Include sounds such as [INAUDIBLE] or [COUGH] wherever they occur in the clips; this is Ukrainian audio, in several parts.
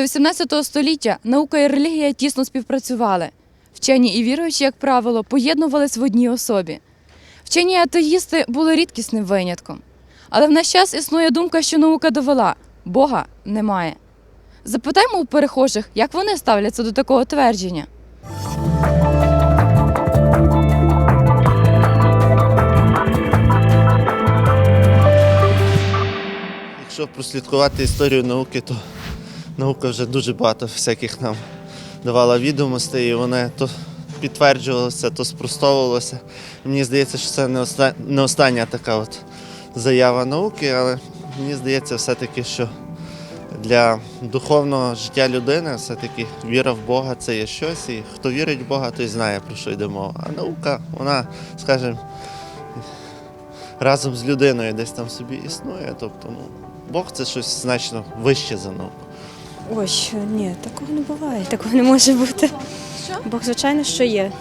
До 18 століття наука і релігія тісно співпрацювали. Вчені і віруючі, як правило, поєднувались в одній особі. Вчені атеїсти були рідкісним винятком. Але в наш час існує думка, що наука довела Бога немає. Запитаймо у перехожих, як вони ставляться до такого твердження. Якщо прослідкувати історію науки, то наука вже дуже багато всяких нам давала відомостей, і вони то підтверджувалося, то спростовувалося. Мені здається, що це не, оста... не остання така от заява науки, але мені здається, все-таки, що для духовного життя людини все-таки віра в Бога це є щось, і хто вірить в Бога, той знає, про що йде мова. А наука, вона, скажімо, разом з людиною десь там собі існує. Тобто, ну, Бог це щось значно вище за науку. Ой, ні, такого не буває, такого не може бути. Бог, звичайно, що є.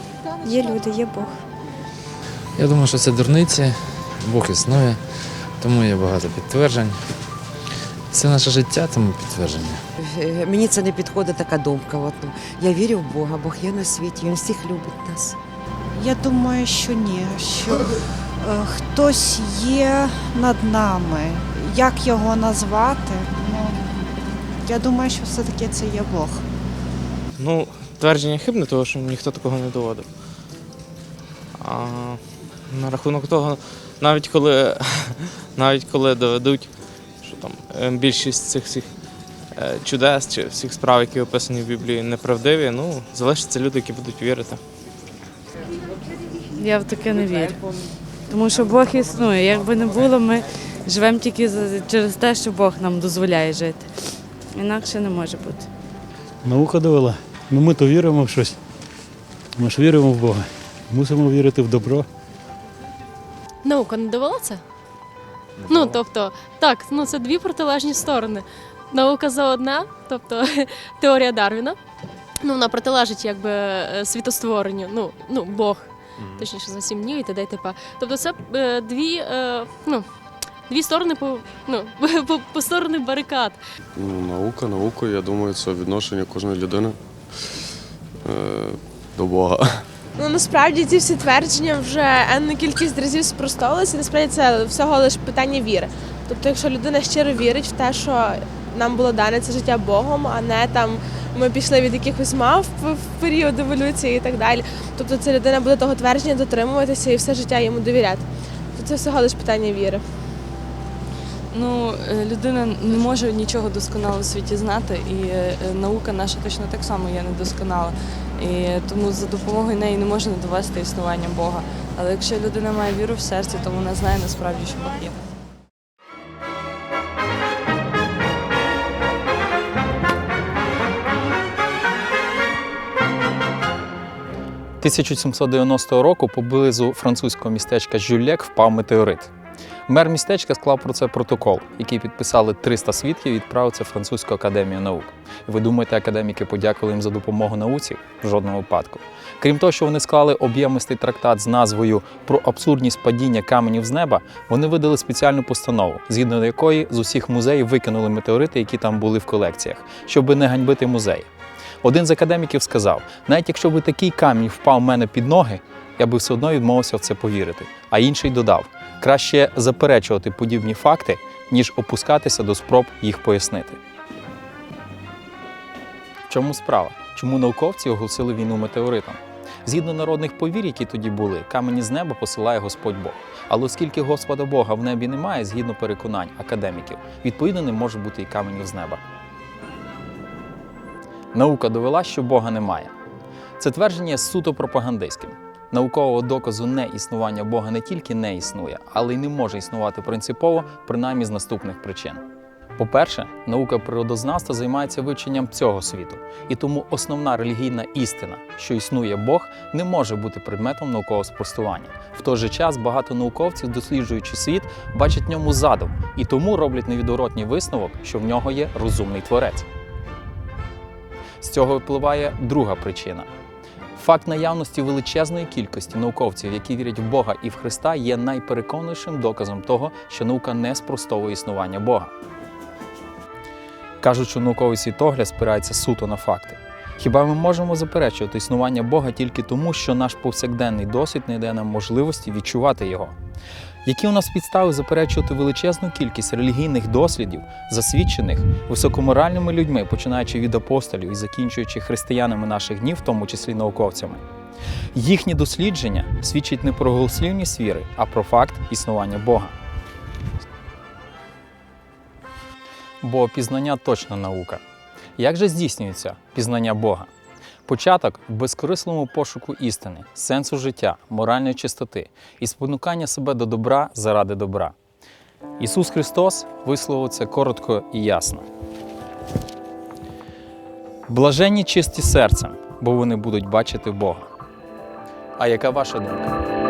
Є люди, є Бог. Я думаю, що це дурниці, Бог існує, тому є багато підтверджень. Це наше життя, тому підтвердження. Е, Мені це не підходить така думка. От, ну, я вірю в Бога, Бог є на світі, Він всіх любить нас. Я думаю, що ні, що е, хтось є над нами. Як його назвати? Я думаю, що все-таки це є Бог. Ну, твердження хибне, тому що ніхто такого не доводив. А на рахунок того, навіть коли, [LAUGHS] навіть коли доведуть, що там е, більшість цих всіх е, чудес чи всіх справ, які описані в Біблії, неправдиві, ну, залишаться люди, які будуть вірити. Я в таке не вірю. Тому що Бог існує. Якби не було, ми живемо тільки через те, що Бог нам дозволяє жити. Інакше не може бути. Наука довела. Ну ми то віримо в щось. Ми ж віримо в Бога. Мусимо вірити в добро. Наука не довела це? Ну, тобто, так, ну це дві протилежні сторони. Наука за одна, тобто [LAUGHS] теорія Дарвіна. Ну, вона протилежить якби е, світостворенню, ну, ну, Бог, точніше, за сім днів і т.д. і т.п. Тобто це е, дві, е, ну, дві сторони по, ну, [LAUGHS] по, по сторони барикад. Ну, наука, наука, я думаю, це відношення кожної людини е, до Бога. Ну насправді ці всі твердження вже енну кількість разів спростовувалися. Насправді це всього лише питання віри. Тобто, якщо людина щиро вірить в те, що нам було дане це життя Богом, а не там ми пішли від якихось мав в в період еволюції і так далі. Тобто ця людина буде того твердження дотримуватися і все життя йому довіряти. То це всього лише питання віри. Ну, е, людина не може нічого досконало у світі знати, і е, наука наша точно так само є недосконала. І тому за допомогою неї не можна довести існування Бога. Але якщо людина має віру в серці, то вона знає насправді, що Бог є. – 1790 року поблизу французького містечка Жюльек впав метеорит. Мер містечка склав про це протокол, який підписали 300 свідків і відправив це Французьку академію наук. Ви думаєте, академіки подякували їм за допомогу науці? В жодному випадку. Крім того, що вони склали об'ємистий трактат з назвою про абсурдність падіння каменів з неба, вони видали спеціальну постанову, згідно якої з усіх музеїв викинули метеорити, які там були в колекціях, щоб не ганьбити музеї. Один з академіків сказав: навіть якщо би такий камінь впав в мене під ноги, я би все одно відмовився в це повірити. А інший додав: краще заперечувати подібні факти, ніж опускатися до спроб їх пояснити. В чому справа? Чому науковці оголосили війну метеоритам? Згідно народних повір, які тоді були, камені з неба посилає Господь Бог. Але оскільки Господа Бога в небі немає, згідно переконань академіків, відповідно не може бути і каменів з неба. Наука довела, що Бога немає. Це твердження суто пропагандистським. Наукового доказу неіснування Бога не тільки не існує, але й не може існувати принципово, принаймні з наступних причин. По-перше, наука природознавства займається вивченням цього світу, і тому основна релігійна істина, що існує Бог, не може бути предметом наукового спростування. В той же час багато науковців, досліджуючи світ, бачать в ньому задум і тому роблять невідворотній висновок, що в нього є розумний творець. З цього випливає друга причина. Факт наявності величезної кількості науковців, які вірять в Бога і в Христа, є найпереконливішим доказом того, що наука не спростовує існування Бога. Кажуть, що науковий світогляд спирається суто на факти. Хіба ми можемо заперечувати існування Бога тільки тому, що наш повсякденний досвід не дає нам можливості відчувати його? Які у нас підстави заперечувати величезну кількість релігійних дослідів, засвідчених високоморальними людьми, починаючи від апостолів і закінчуючи християнами наших днів, в тому числі науковцями? Їхні дослідження свідчать не про голослівність віри, а про факт існування Бога. Бо пізнання точно наука. Як же здійснюється пізнання Бога? Початок в безкорислому пошуку істини, сенсу життя, моральної чистоти і спонукання себе до добра заради добра. Ісус Христос висловив це коротко і ясно. Блаженні чисті серцем, бо вони будуть бачити Бога. А яка ваша думка?